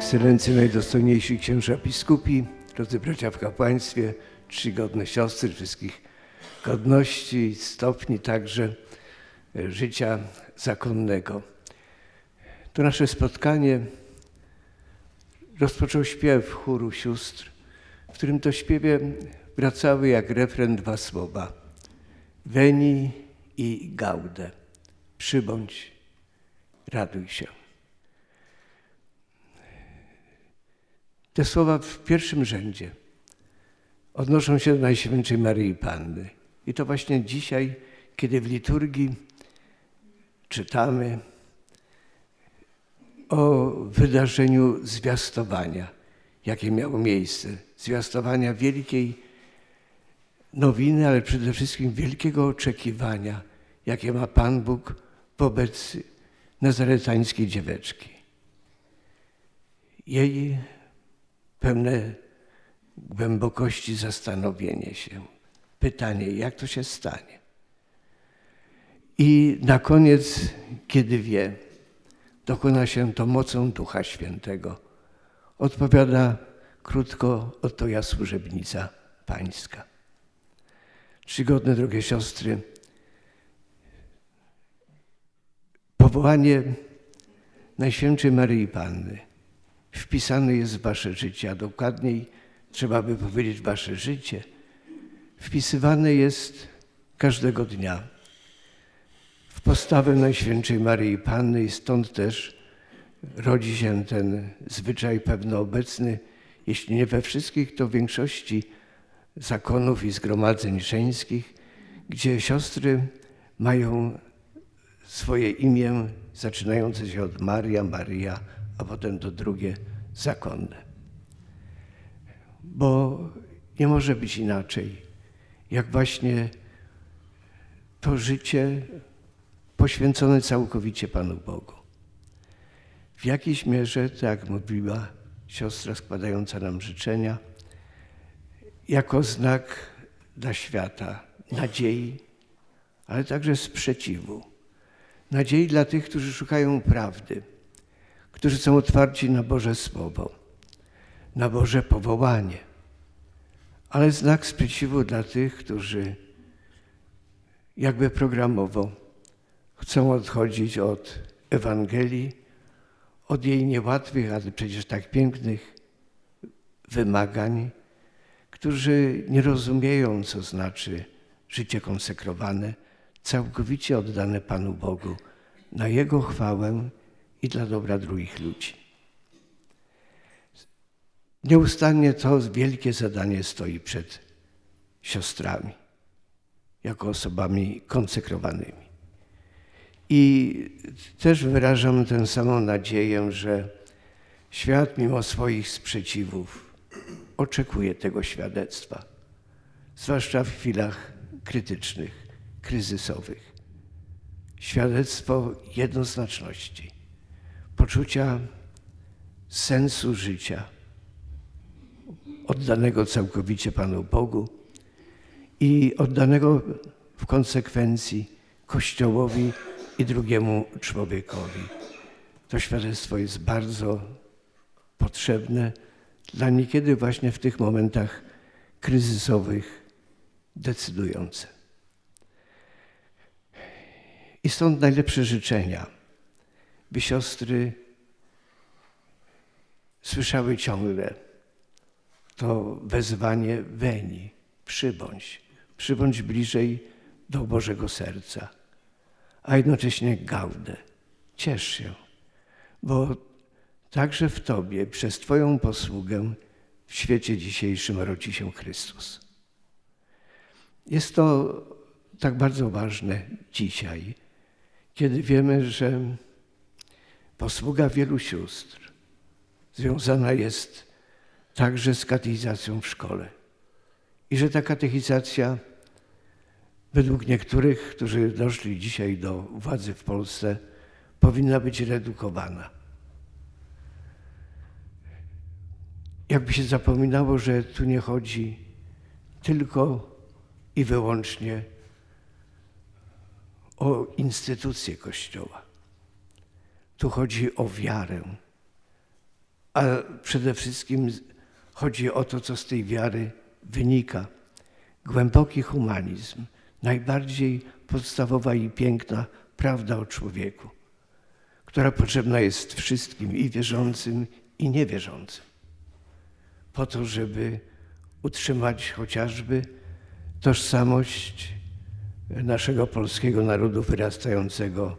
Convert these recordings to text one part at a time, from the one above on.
Ekscelencje najdostojniejsi księża biskupi, drodzy bracia w kapłaństwie, czcigodne siostry wszystkich godności stopni także e, życia zakonnego. To nasze spotkanie rozpoczął śpiew chóru sióstr, w którym to śpiewie wracały jak refren dwa słowa. Veni i gaude. Przybądź, raduj się. Te słowa w pierwszym rzędzie odnoszą się do Najświętszej Maryi Panny. I to właśnie dzisiaj, kiedy w liturgii czytamy o wydarzeniu zwiastowania, jakie miało miejsce. Zwiastowania wielkiej nowiny, ale przede wszystkim wielkiego oczekiwania, jakie ma Pan Bóg wobec nazaretańskiej dzieweczki. Jej pełne głębokości zastanowienie się, pytanie, jak to się stanie. I na koniec, kiedy wie, dokona się to mocą Ducha Świętego. Odpowiada krótko, oto ja służebnica pańska. Czcigodne drogie siostry, powołanie Najświętszej Maryi Panny wpisane jest w wasze życie, a dokładniej trzeba by powiedzieć wasze życie, wpisywane jest każdego dnia. W postawę Najświętszej Maryi Panny i stąd też rodzi się ten zwyczaj pewno obecny, jeśli nie we wszystkich, to w większości zakonów i zgromadzeń żeńskich, gdzie siostry mają swoje imię zaczynające się od Maria, Maria, a potem to drugie zakonne. Bo nie może być inaczej, jak właśnie to życie poświęcone całkowicie Panu Bogu. W jakiejś mierze, tak jak mówiła siostra składająca nam życzenia, jako znak dla świata nadziei, ale także sprzeciwu. Nadziei dla tych, którzy szukają prawdy, którzy są otwarci na Boże Słowo, na Boże powołanie, ale znak sprzeciwu dla tych, którzy jakby programowo chcą odchodzić od Ewangelii, od jej niełatwych, ale przecież tak pięknych wymagań, którzy nie rozumieją, co znaczy życie konsekrowane, całkowicie oddane Panu Bogu na Jego chwałę i dla dobra drugich ludzi. Nieustannie to wielkie zadanie stoi przed siostrami, jako osobami konsekrowanymi. I też wyrażam tę samą nadzieję, że świat mimo swoich sprzeciwów oczekuje tego świadectwa, zwłaszcza w chwilach krytycznych, kryzysowych. Świadectwo jednoznaczności, poczucia sensu życia, oddanego całkowicie Panu Bogu i oddanego w konsekwencji Kościołowi i drugiemu człowiekowi. To świadectwo jest bardzo potrzebne dla niekiedy właśnie w tych momentach kryzysowych decydujące. I stąd najlepsze życzenia, by siostry słyszały ciągle to wezwanie Weni, przybądź, przybądź bliżej do Bożego Serca, a jednocześnie gaudę, ciesz się, bo także w Tobie, przez Twoją posługę w świecie dzisiejszym rodzi się Chrystus. Jest to tak bardzo ważne dzisiaj, kiedy wiemy, że posługa wielu sióstr związana jest także z katechizacją w szkole. I że ta katechizacja, według niektórych, którzy doszli dzisiaj do władzy w Polsce, powinna być redukowana. Jakby się zapominało, że tu nie chodzi tylko i wyłącznie o instytucję Kościoła. Tu chodzi o wiarę, a przede wszystkim chodzi o to, co z tej wiary wynika. Głęboki humanizm, najbardziej podstawowa i piękna prawda o człowieku, która potrzebna jest wszystkim i wierzącym, i niewierzącym, po to, żeby utrzymać chociażby tożsamość naszego polskiego narodu wyrastającego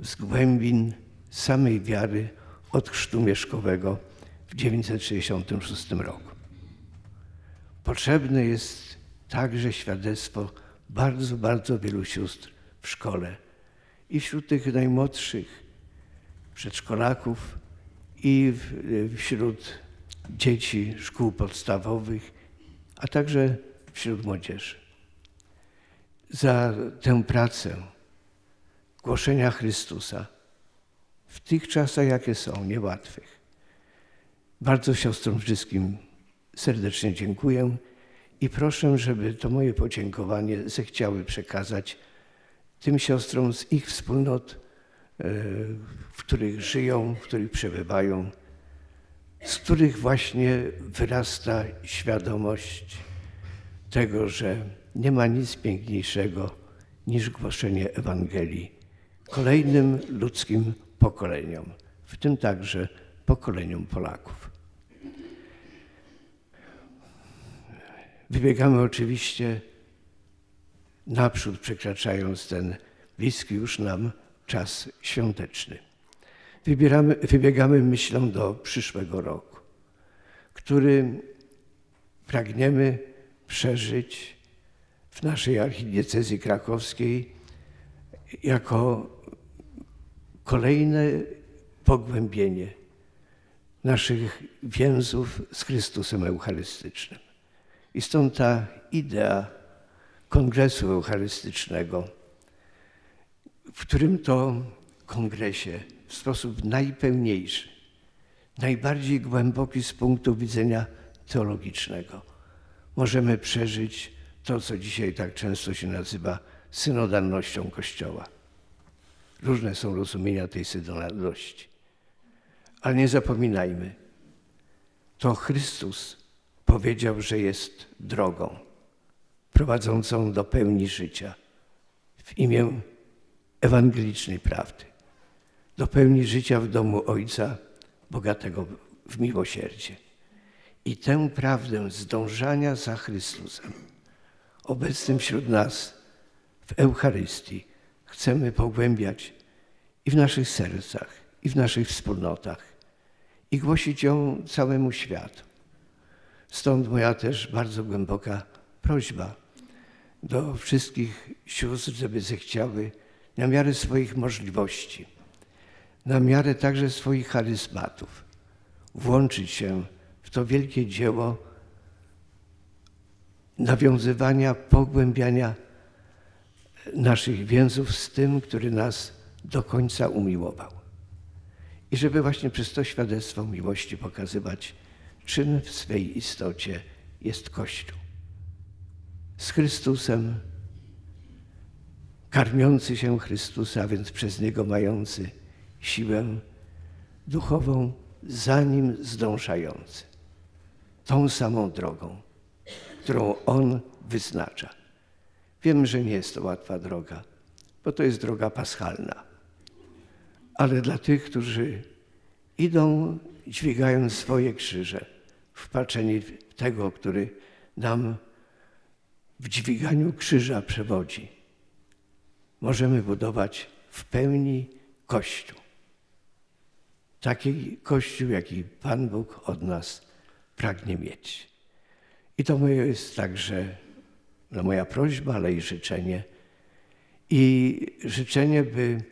z głębin samej wiary od chrztu mieszkowego w 966 roku. Potrzebne jest także świadectwo bardzo, bardzo wielu sióstr w szkole i wśród tych najmłodszych przedszkolaków i wśród dzieci szkół podstawowych, a także wśród młodzieży. Za tę pracę głoszenia Chrystusa w tych czasach, jakie są, niełatwych. Bardzo siostrom wszystkim serdecznie dziękuję i proszę, żeby to moje podziękowanie zechciały przekazać tym siostrom z ich wspólnot, e, w których żyją, w których przebywają, z których właśnie wyrasta świadomość tego, że nie ma nic piękniejszego niż głoszenie Ewangelii kolejnym ludzkim pokoleniom, w tym także pokoleniom Polaków. Wybiegamy oczywiście naprzód, przekraczając ten bliski już nam czas świąteczny. Wybieramy, wybiegamy myślą do przyszłego roku, który pragniemy przeżyć w naszej archidiecezji krakowskiej jako kolejne pogłębienie naszych więzów z Chrystusem Eucharystycznym. I stąd ta idea Kongresu Eucharystycznego, w którym to kongresie w sposób najpełniejszy, najbardziej głęboki z punktu widzenia teologicznego możemy przeżyć to, co dzisiaj tak często się nazywa synodalnością Kościoła. Różne są rozumienia tej synodalności. Ale nie zapominajmy, to Chrystus powiedział, że jest drogą prowadzącą do pełni życia w imię ewangelicznej prawdy, do pełni życia w domu Ojca bogatego w miłosierdzie. I tę prawdę zdążania za Chrystusem, obecnym wśród nas w Eucharystii, chcemy pogłębiać i w naszych sercach, i w naszych wspólnotach, i głosić ją całemu światu. Stąd moja też bardzo głęboka prośba do wszystkich sióstr, żeby zechciały na miarę swoich możliwości, na miarę także swoich charyzmatów włączyć się w to wielkie dzieło nawiązywania, pogłębiania naszych więzów z tym, który nas do końca umiłował. I żeby właśnie przez to świadectwo miłości pokazywać, czym w swej istocie jest Kościół. Z Chrystusem, karmiący się Chrystusa, a więc przez Niego mający siłę duchową, za Nim zdążający. Tą samą drogą, którą On wyznacza. Wiem, że nie jest to łatwa droga, bo to jest droga paschalna. Ale dla tych, którzy idą dźwigając swoje krzyże, wpatrzeni w tego, który nam w dźwiganiu krzyża przewodzi, możemy budować w pełni Kościół. Taki Kościół, jaki Pan Bóg od nas pragnie mieć. I to moje jest także no moja prośba, ale i życzenie. I życzenie, by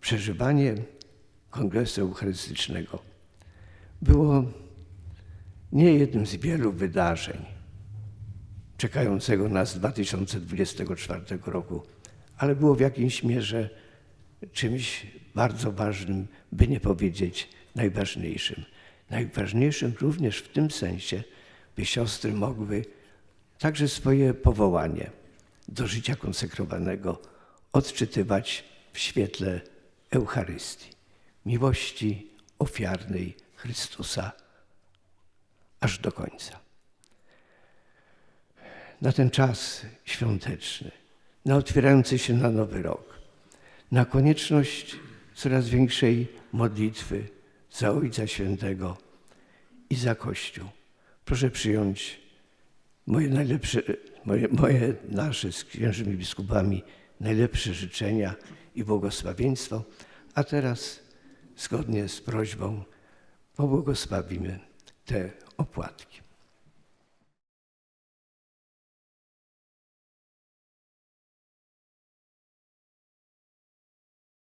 przeżywanie Kongresu Eucharystycznego było nie jednym z wielu wydarzeń czekającego nas 2024 roku, ale było w jakiejś mierze czymś bardzo ważnym, by nie powiedzieć najważniejszym. Najważniejszym również w tym sensie, by siostry mogły także swoje powołanie do życia konsekrowanego odczytywać w świetle Eucharystii, miłości ofiarnej Chrystusa aż do końca. Na ten czas świąteczny, na otwierający się na nowy rok, na konieczność coraz większej modlitwy za Ojca Świętego i za Kościół. Proszę przyjąć moje najlepsze, moje, moje nasze z księżymi biskupami najlepsze życzenia i błogosławieństwo. A teraz, zgodnie z prośbą, pobłogosławimy te opłatki.